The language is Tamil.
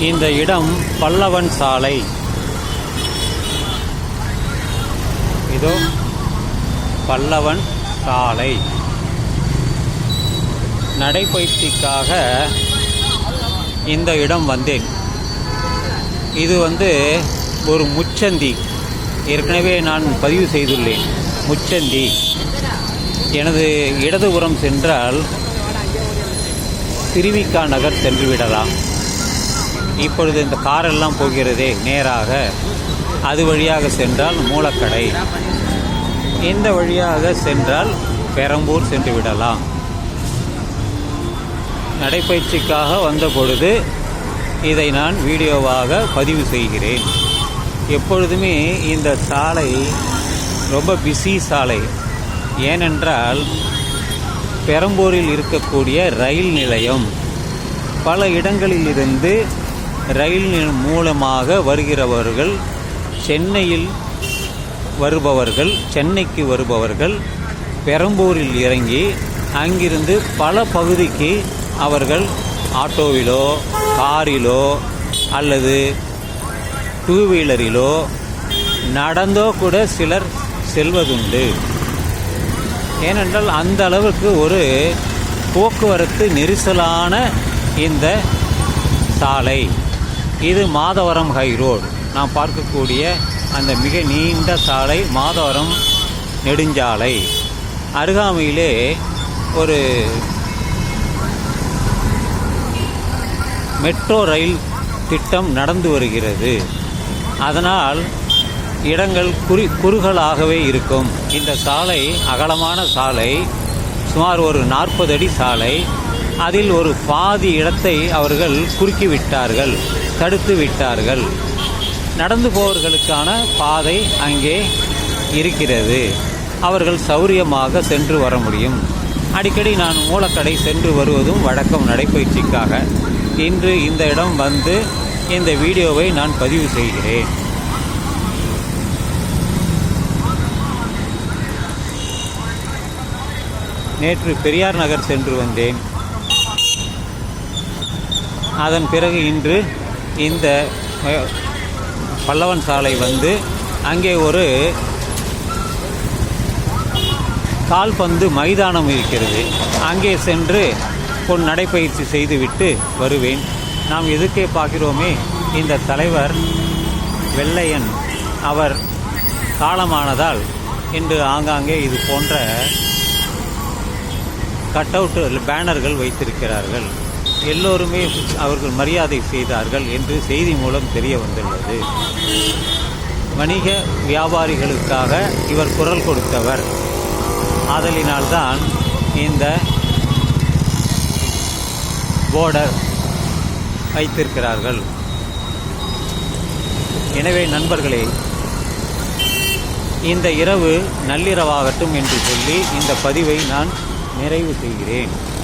இந்த இடம் பல்லவன் சாலை. இதோ பல்லவன் சாலை. நடைப்பயிற்சிக்காக இந்த இடம் வந்தேன். இது வந்து ஒரு முச்சந்தி. ஏற்கனவே நான் பதிவு செய்துள்ளேன். முச்சந்தி. எனது இடதுபுறம் சென்றால் திருவிக்கா நகர் சென்றுவிடலாம். விடலாம் இப்பொழுது இந்த காரெல்லாம் போகிறதே நேராக. அது வழியாக சென்றால் மூலக்கடை. இந்த வழியாக சென்றால் பெரம்பூர் சென்று விடலாம். நடைப்பயிற்சிக்காக வந்த பொழுது இதை நான் வீடியோவாக பதிவு செய்கிறேன். எப்பொழுதுமே இந்த சாலை ரொம்ப பிஸி சாலை. ஏனென்றால் பெரம்பூரில் இருக்கக்கூடிய ரயில் நிலையம் பல இடங்களிலிருந்து ரயில் மூலமாக வருகிறவர்கள் சென்னையில் வருபவர்கள் சென்னைக்கு வருபவர்கள் பெரம்பூரில் இறங்கி அங்கிருந்து பல பகுதிக்கு அவர்கள் ஆட்டோவிலோ காரிலோ அல்லது டூ வீலரிலோ நடந்தோ கூட சிலர் செல்வதுண்டு. ஏனென்றால் அந்த அளவுக்கு ஒரு போக்குவரத்து நெரிசலான இந்த சாலை. இது மாதவரம் ஹை ரோடு. நாம் பார்க்கக்கூடிய அந்த மிக நீண்ட சாலை மாதவரம் நெடுஞ்சாலை. அருகாமையிலே ஒரு மெட்ரோ ரயில் திட்டம் நடந்து வருகிறது. அதனால் இடங்கள் குறி குறுகலாகவே இருக்கும். இந்த சாலை அகலமான சாலை சுமார் ஒரு நாற்பது அடி சாலை. அதில் ஒரு பாதி இடத்தை அவர்கள் குறுக்கிவிட்டார்கள். தடுத்து விட்டார்கள். நடந்து போவர்களுக்கான பாதை அங்கே இருக்கிறது. அவர்கள் சௌரியமாக சென்று வர முடியும். அடிக்கடி நான் மூலக்கடை சென்று வருவதும் வழக்கம் நடைபயிற்சிக்காக. இன்று இந்த இடம் வந்து இந்த வீடியோவை நான் பதிவு செய்கிறேன். நேற்று பெரியார் நகர் சென்று வந்தேன். அதன் பிறகு இன்று இந்த பல்லவன் சாலை வந்து அங்கே ஒரு கால்பந்து மைதானம் இருக்கிறது. அங்கே சென்று பொன் நடைப்பயிற்சி செய்துவிட்டு வருவேன். நாம் எதுக்கே பார்க்கிறோமே இந்த தலைவர் வெள்ளையன். அவர் காலமானதால் இன்று ஆங்காங்கே இது போன்ற கட் பேனர்கள் வைத்திருக்கிறார்கள். எல்லோருமே அவர்கள் மரியாதை செய்தார்கள் என்று செய்தி மூலம் தெரிய வந்துள்ளது. வணிக வியாபாரிகளுக்காக இவர் குரல் கொடுத்தவர். ஆதலினால்தான் இந்த போர்டர் வைத்திருக்கிறார்கள். எனவே நண்பர்களே இந்த இரவு நள்ளிரவாகட்டும் என்று சொல்லி இந்த பதிவை நான் நிறைவு செய்கிறேன்.